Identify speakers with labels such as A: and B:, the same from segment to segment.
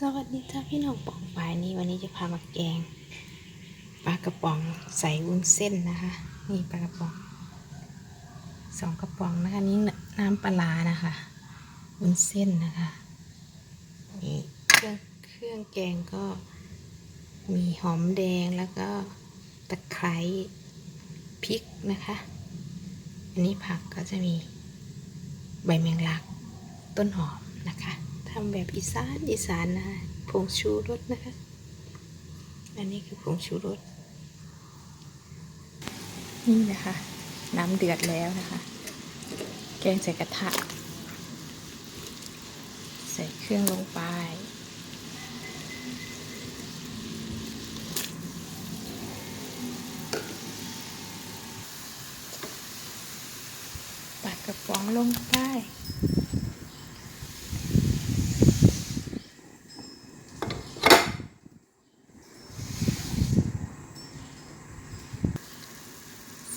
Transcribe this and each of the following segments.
A: สวัสดีจ้าพี่น้องปองปายนี้วันนี้จะพามาแกงปลากระป๋องใส่วุ้นเส้นนะคะ นี่ปลากระป๋องสองกระป๋องนะคะนี่น้ำปลาร้านะคะวุ้นเส้นนะคะนี่เครื่องเครื่องแกงก็มีหอมแดงแล้วก็ตะไคร้พริกนะคะ อันนี้ผักก็จะมีใบแมงลักต้นหอมนะคะ ทำแบบอีสานอีสานนะคะผงชูรสนะคะ อันนี้คือผงชูรส นี่นะคะ น้ำเดือดแล้วนะคะ แกงใส่กระทะ ใส่เครื่องลงไปปัดกระป๋องลงไป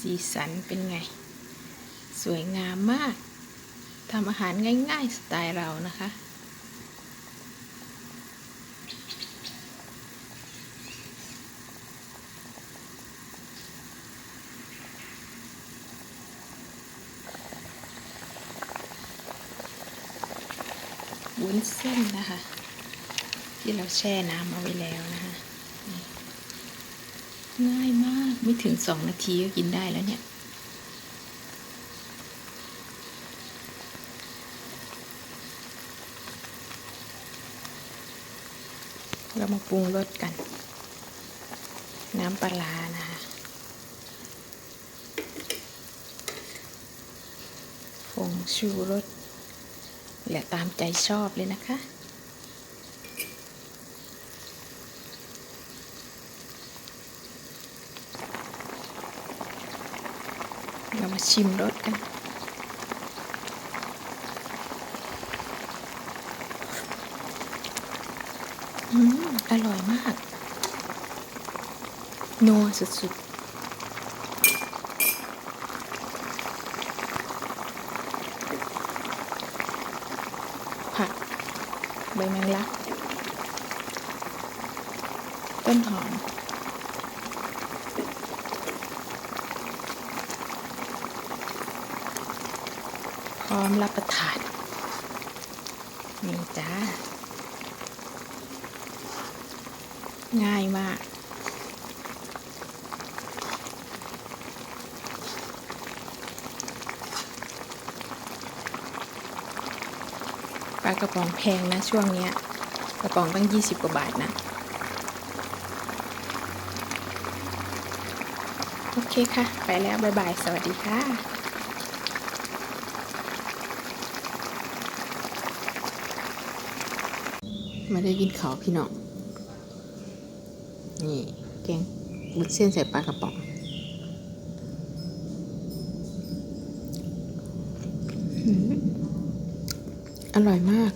A: สีสันเป็นไง สวยงามมากทำอาหารง่าย ๆ สไตล์เรานะคะ วุ้นเส้นนะคะ ที่เราแช่น้ำเอาไว้แล้วนะคะ ง่ายมากไม่ถึงสองนาทีก็กินได้แล้วเนี่ย เรามาปรุงรสกัน น้ำปลานะคะผงชูรสและตามใจชอบเลยนะคะ เรามาชิมรสกัน อืม อร่อยมาก นัวสุดๆผักใบแมงลัก ต้นหอม พร้อมรับประทาน นี่จ้า ง่ายมากปลากระป๋องแพงนะช่วงเนี้ย กระป๋องตั้ง 20 กว่าบาทนะโอเคค่ะ ไปแล้ว บ๊ายบาย สวัสดีค่ะ มาได้กินเขาพี่น้อง นี่แกงบุดเส้นใส่ปลากระป๋อง อร่อยมาก